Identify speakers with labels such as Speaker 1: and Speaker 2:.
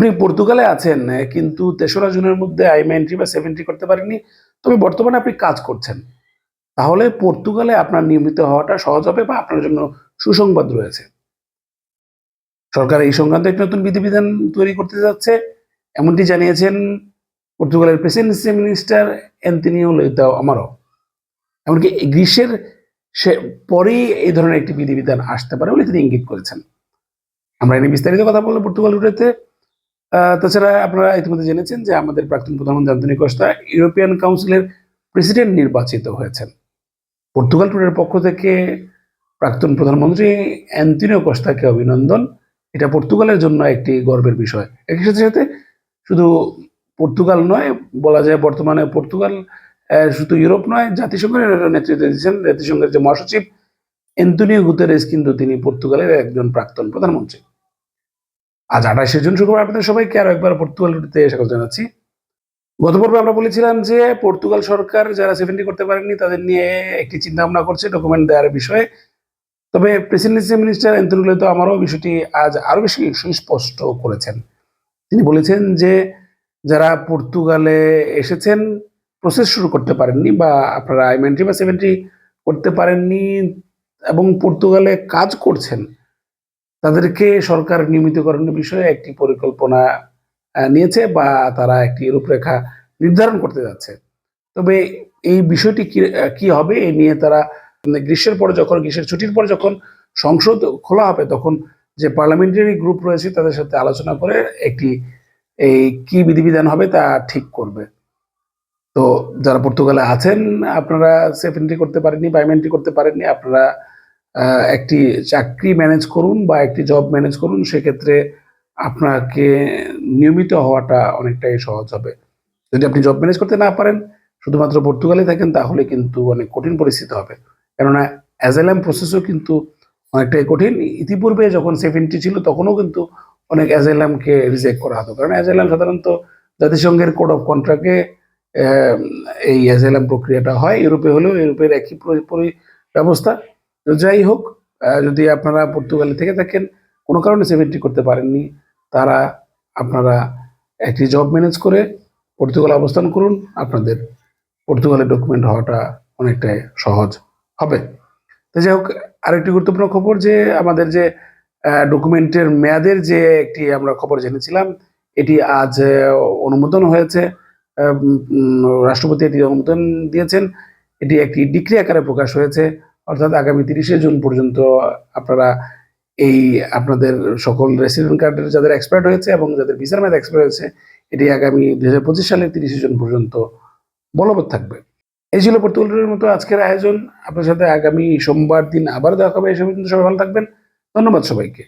Speaker 1: আপনি পর্তুগালে আছেন কিন্তু তেসরা জুনের মধ্যে আইএম এন্ট্রি বা সেভেন্ট্রি করতে পারেননি। তবে বর্তমানে আপনি কাজ করছেন। তাহলে পর্তুগালে আপনার নিয়মিত হওয়াটা সহজ হবে বা আপনার জন্য সুসংবাদ রয়েছে। সরকার এই সংক্রান্ত একটি নতুন বিধিবিধান তৈরি করতে যাচ্ছে। এমনটি জানিয়েছেন পর্তুগালের প্রেসিডেন্সি মিনিস্টার অ্যান্টনিও লেতাও আমারও এমনকি গ্রীষ্মের সে, পরেই এই ধরনের একটি বিধিবিধান আসতে পারে বলে তিনি ইঙ্গিত করেছেন। আমরা এনে বিস্তারিত কথা বলব পর্তুগাল রুটেতে। তাছাড়া আপনারা ইতিমধ্যে জেনেছেন যে আমাদের প্রাক্তন প্রধানমন্ত্রী আন্তনি কস্তা ইউরোপিয়ান কাউন্সিলের প্রেসিডেন্ট নির্বাচিত হয়েছেন। পর্তুগাল টুরের পক্ষ থেকে প্রাক্তন প্রধানমন্ত্রী অ্যান্টনিও কস্তাকে অভিনন্দন। এটা পর্তুগালের জন্য একটি গর্বের বিষয়। একই সাথে সাথে শুধু পর্তুগাল নয়, বলা যায় বর্তমানে পর্তুগাল শুধু ইউরোপ নয়, জাতিসংঘের নেতৃত্ব দিয়েছেন। জাতিসংঘের যে মহাসচিব এন্টনিও গুতেরেস কিন্তু তিনি পর্তুগালের একজন প্রাক্তন প্রধানমন্ত্রী। আজ আঠাশে জুন শুক্রবার, আপনাদের সবাইকে আরও একবার পর্তুগাল রুটিতে স্বাগত জানাচ্ছি। গত পর্বে আমরা বলেছিলাম যে পর্তুগাল সরকার যারা সেভেন্টি করতে পারেননি, তাদের নিয়ে একটি চিন্তা ভাবনা করছে ডকুমেন্ট দেওয়ার বিষয়ে। তবে প্রেসিডেন্সি মিনিস্টার এন্টনিও তো আমারও বিষয়টি আজ আরও বেশি সুস্পষ্ট করেছেন। তিনি বলেছেন যে যারা পর্তুগালে এসেছেন প্রসেস শুরু করতে পারেননি বা আপনারা আইমেন্ট্রি বা সেভেন্টি করতে পারেননি এবং পর্তুগালে কাজ করছেন তাদেরকে সরকার নিয়মিতকরণের বিষয়ে একটি পরিকল্পনা নিয়েছে বা তারা একটি রূপরেখা নির্ধারণ করতে যাচ্ছে। তবে এই বিষয়টি কি হবে এ নিয়ে তারা গ্রীষ্মের পরে যখন, গ্রীষ্মের ছুটির পরে যখন সংসদ খোলা হবে, তখন যে পার্লামেন্টারি গ্রুপ রয়েছে তাদের সাথে আলোচনা করে একটি, এই কি বিধিবিধান হবে তা ঠিক করবে। তো যারা পর্তুগালে আছেন, আপনারা সেফ এন্ট্রি করতে পারেননি বাইমেন্ট্রি করতে পারেননি, আপনারা একটি চাকরি ম্যানেজ করুন বা একটি জব ম্যানেজ করুন, সেক্ষেত্রে আপনাকে নিয়মিত হওয়াটা অনেকটাই সহজ হবে। যদি আপনি জব ম্যানেজ করতে না পারেন, শুধুমাত্র পর্তুগালে থাকেন, তাহলে কিন্তু অনেক কঠিন পরিস্থিতি হবে। কেননা অ্যাজাইলাম প্রসেসও কিন্তু অনেকটাই কঠিন। ইতিপূর্বে যখন সেফ এন্ট্রি ছিল, তখনও কিন্তু অনেক অ্যাজাইলামকে রিজেক্ট করা হতো। কারণ অ্যাজাইলাম সাধারণত জাতিসংঘের কোড অফ কন্ট্রাক্টে এই অ্যাজাইলাম প্রক্রিয়াটা হয়। ইউরোপে হলেও ইউরোপের একই ব্যবস্থা। তো যাই হোক যদি আপনারা পর্তুগালে থেকে থাকেন, কোনো কারণে সেভেন্টি করতে পারেননি, তারা আপনারা একটি জব ম্যানেজ করে পর্তুগালে অবস্থান করুন। আপনাদের পর্তুগালের ডকুমেন্ট হওয়াটা অনেকটাই সহজ হবে। তো যাই হোক, আরেকটি গুরুত্বপূর্ণ খবর যে, আমাদের যে ডকুমেন্টের মেয়াদের যে একটি আমরা খবর জেনেছিলাম, এটি আজ অনুমোদন হয়েছে। রাষ্ট্রপতি এটি অনুমোদন দিয়েছেন। এটি একটি ডিগ্রি আকারে প্রকাশ হয়েছে। অর্থাৎ আগামী তিরিশে জুন পর্যন্ত আপনারা এই আপনাদের সকল রেসিডেন্ট কার্ডের যাদের এক্সপায়ার্ড হয়েছে এবং যাদের ভিসার মেয়াদ এক্সপায়ার হয়েছে, এটি আগামী দুই হাজার পঁচিশ সালের তিরিশে জুন পর্যন্ত বলবৎ থাকবে। এই ছিল পর্তুগালের মতো আজকের আয়োজন। আপনার সাথে আগামী সোমবার দিন আবার দেখা হবে। এই সময় কিন্তু সবাই ভালো থাকবেন। ধন্যবাদ সবাইকে।